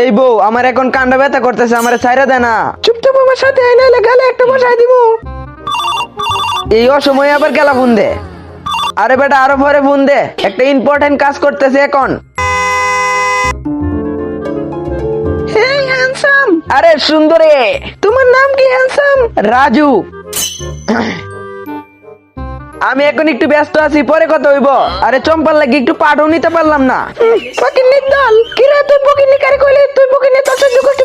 এই বউ আমার এখন কান্ডা ব্যথা করতেছে আমার ছাইরা দেয় না। চুপচাপ আমার সাথে আইনা এলে গালে একটা বসাই দিব। এই অসময়ে আবার গেলা ফোন দে। আরে বেটা আরও পরে ফোন দে। একটা ইম্পর্টেন্ট কাজ করতেছে এখন। হেই হ্যান্ডসাম আরে সুন্দরে। তোমার নাম কি হ্যান্ডসাম রাজু। আমি এখন একটু ব্যস্ত আছি পরে কথা হইব। আরে চম্পার লাগি একটু পাঠও নিতে পারলাম না। দল? কিরা তুই কারে কইলে? তুই তোর সহ্য করতে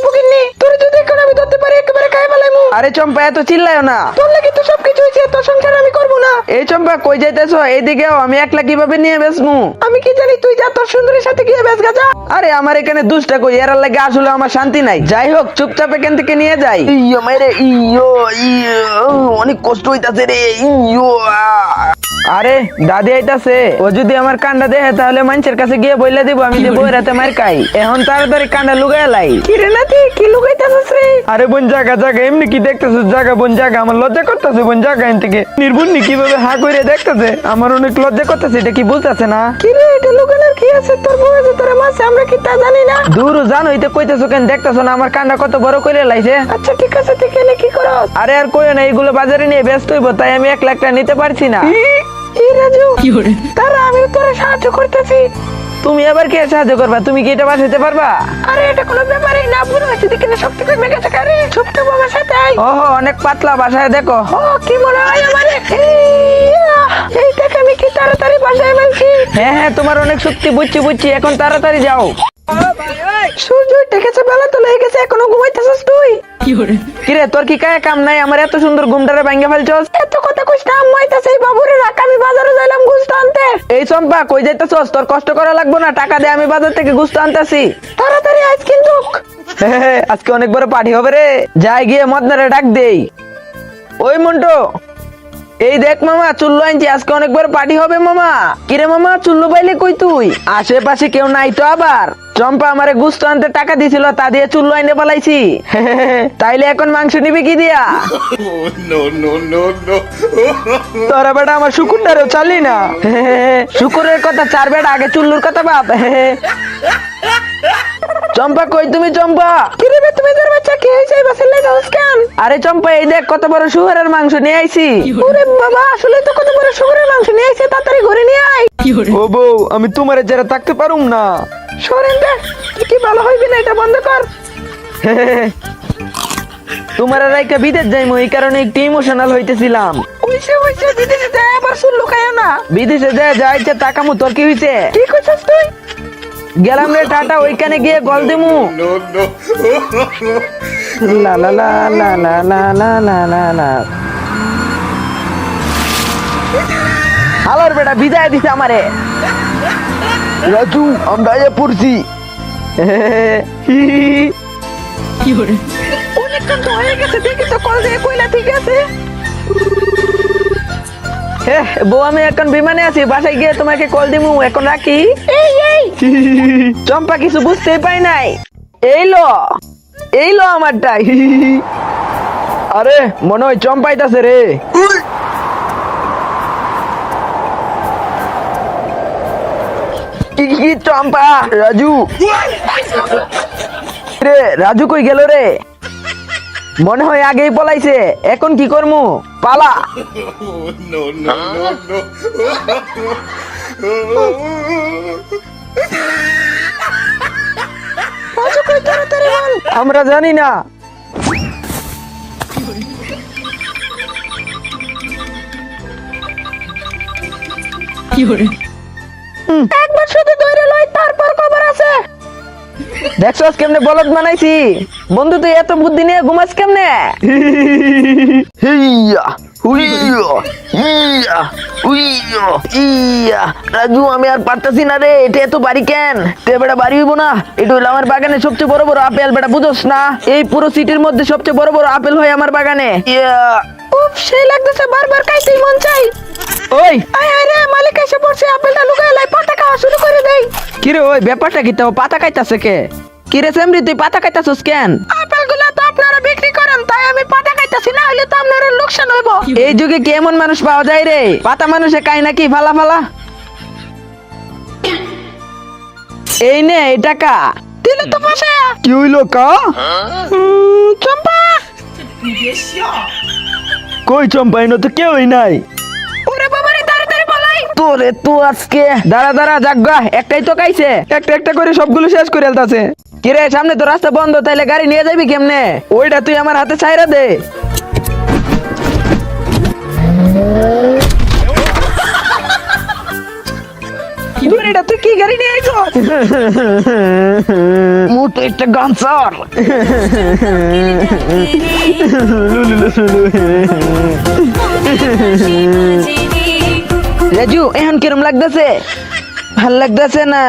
তোর যদি এখন আমি ধরতে পারি একেবারে খাই ফেলাইমু। আরে চম্পা এত চিল্লায়ও না। তোর লাগি তো সবকিছু হইছে তোর সংসার আমি করব না। এই চম্পা কই যাইতেছো? এইদিকেও আমি একলা কীভাবে নিয়ে বেসমু আমি কি জানি তুই যা তোর সুন্দরীর সাথে গিয়ে বেস গাজা। আরে আমার এখানে দুষ্টা কই এর লাগে আসলে আমার শান্তি নাই। যাই হোক চুপচাপ এখান থেকে নিয়ে যাই। ইয়ো মাইরে ইয়ো ইয়ো অনেক কষ্ট হইতাছে রে ইয়ো আ। I আরে দাদি আইতাছে। ও যদি আমার কান্ডা দেখে তাহলে মানুষের কাছে গিয়ে বইলা দিব আমি যে বই রাতে মার খাই। এখন তাড়াতাড়ি কান্ডা লুগাই লাই। কি রে নাতি কি লুগাইতাছিস রে? আরে বোন জায়গা জায়গা এমনি কি দেখতেছিস? জায়গা বোন জায়গা আমার লজ্জা করতেছে বোন জায়গা এন থেকে। নির্বুন্নি কীভাবে হা করে দেখতেছে? আমার অনেক লজ্জা করতেছে এটা কি বুঝতেছে না? কি রে এটা লুকানোর কি আছে? তোর বউ তোর মাসে আমরা কি তা জানি না? দূর জানো এটা কইতেছো কেন দেখতেছো না আমার কান্ডা কত বড় করে লাইছে? আচ্ছা ঠিক আছে তুই কেলে কি করস? আরে আর কইও না এগুলো বাজারে নিয়ে ব্যস্ত হইব তাই আমি এক লাখ টাকা নিতে পারছি না। এই রাজু তারা আমি তোরা সাহায্য করতেছি। তুমি আবার কে সাহায্য করবা? তুমি কি এটা বাসাইতে পারবা? আরে এটা কোনো ব্যাপারই না বুড়ো হয়েছে। দেখে না শক্তি কমে গেছে কারে ছোট্ট বাবার সাথে ওহো অনেক পাতলা বাসায় দেখো। ও কি মনে হয় আমারে এই দেখ আমি কি তাড়াতাড়ি বাসায় বলছি হ্যাঁ হ্যাঁ তোমার অনেক শক্তি বুঝছি বুঝছি এখন তাড়াতাড়ি যাও। সূর্য ডেকেছে বেলা তো লেগে গেছে এখনও ঘুমাইতেছিস তুই? কিরে? তোর কি কায় কাম নাই? আমার এত সুন্দর ঘুমটারে ভাঙ্গে ফেলছস। এত কথা কইস না আম্মাইতাছে এই বাবুরে রাখ আমি বাজারে যাইলাম গুস্ত আনতে। এই চম্পা কই যাইতাছস? তোর কষ্ট করা লাগবো না টাকা দে আমি বাজার থেকে গুস্ত আনতাছি। তাড়াতাড়ি আজ কিন্তু। আজকে অনেক বড় পার্টি হবে রে। যাই গিয়ে মদনারে ডাক দেই। ওই মন্টু এই দেখ মামা চুল্লু আনছি আজকে অনেক বড় পার্টি হবে মামা। কিরে মামা চুল্লু পাইলে কই তুই? আশেপাশে কেউ নাই তো আবার। চম্পা আমারে গুস্ত আনতে টাকা দিছিল তা দিয়ে চুল্লু আইনে পালাইছি। তাইলে এখন মাংস নিবি কি দিয়া. তোরা বেটা আমার শুকুরটারও চালি না। শুকুরের কথা চার বেটা আগে চুল্লুর কথা বাপ চম্পা কই তুমি চম্পা? কিরে বে তুমি তোর বাচ্চা কি হইছে? বাসের লাগা কেন? আরে চম্পা এই দেখ কত বড় শুকরের মাংস নিয়ে আইছি। ওরে বাবা আসলে তো কত বড় শুকরের মাংস নিয়ে আইছে তাড়াতাড়ি ঘরে নিয়ে আয়। ও বউ আমি তোমারে যারা থাকতে পারুম না। সরেন দে কি ভালো হইবি না এটা বন্ধ কর। তোমার রাইকা বিদেশ যাইমু এই কারণে একটু ইমোশনাল হইতেছিলাম। হইছে হইছে বিদেশে যায় আবার না। বিদেশে যায় যাইছে টাকামু তোর কি হইছে? কি কইছস তুই? গেলাম রে টাটা ওইখানে গিয়ে গল দিমু. লা লা লা লা লা লা লা লা লা লা। বেটা বিদায় দিছে আমারে। রাজু আমরা আয়া পড়ছি। অনেকক্ষণ তো হয়ে গেছে দেখি তো কল দিয়ে কইলা ঠিক আছে? হে বউ আমি এখন বিমানে আছি বাসায় গিয়ে তোমাকে কল দিমু এখন রাখি। এই এই! চম্পা কিছু বুঝতেই পাই নাই। এই লো এই লো আমারটাই। আরে মনে হয় চম্পাইতাছে রে। কি কি চম্পা, রাজু। রে, রাজু কই গেল রে? মনে হয় আগেই পলাইছে। এখন কি করমু? পালা. আমরা জানি না। একবার শুধু ধরে লই তারপর খবর আছে। দেখছস কেমনে বলদ বানাইছি? বন্ধু তুই এত বুদ্ধি নিয়ে ঘুমাস কেমনে? হিয়া হুইয়া হিয়া হুইয়া ইয়া রাজু আমি আর পারতাছি না রে এটা এত বাড়ি কেন? তে বেটা বাড়ি হইব না এটা হইল আমার বাগানে সবচেয়ে বড় বড় আপেল বেটা বুঝোস না? এই পুরো সিটির মধ্যে সবচেয়ে বড় বড় আপেল হয় আমার বাগানে। ইয়া উফ সেই লাগতেছে বারবার খাইতেই মন চাই ওই। আয় মালিক এসে পড়ছে আপেলটা লুকায় লাই পাতা খাওয়া শুরু করে দেই। কিরে ওই ব্যাপারটা কি? তাও পাতা খাইতাছে কে? কিরে সেমরি তুই পাতা খাইতাছস কেন? আপেলগুলো তো আপনারা বিক্রি করেন তাই আমি পাতা খাইতাছি না হলে তো আপনাদের লোকসান হইব। এই যুগে কি এমন মানুষ পাওয়া যায় রে? পাতা মানুষে খায় নাকি? ফালা ফালা। এই নে এই টাকা। দিলে তো পাশে কি হইল কা? চম্পা। কই চম্পা এনে তো কেউই নাই। ওরে বাবারে তাড়াতাড়ি পালাই তোরে তো আজকে দাঁড়া দাঁড়া জাগা একটাই তো কাইছে একটা একটা করে সবগুলো শেষ করে আলতাছে কিরে সামনে তো রাস্তা বন্ধ তাইলে গাড়ি নিয়ে যাবি কেমনে ওইটা তুই আমার হাতে ছাইরা দে এটা তুই কি গাড়ি নিয়ে আইছো একটা গান স্যার রাজু এখন কিরম লাগতেছে? ভালো লাগতেছে না।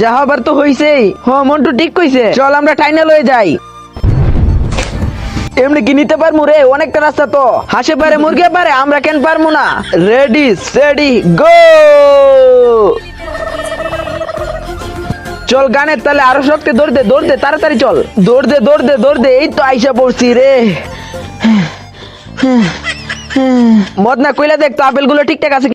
যা হবার তো হইছেই। হ, মন্টু ঠিক কইছে। চল, আমরা টাইনে লয়ে যাই। এমনি কি নিতে পারমু রে? অনেকটা রাস্তা তো। হাসে পারে, মুরগি পারে, আমরা কেন পারমু না? রেডি সেডি গো চল, গানের তালে আরও শক্তি দৌড় দে দৌড় দে, তাড়াতাড়ি চল। দৌড় দে দৌড় দে দৌড় দে, এই তো আইসা পড়ছি রে। মদ না কইলা দেখ তো আপেলগুলো ঠিকঠাক আছে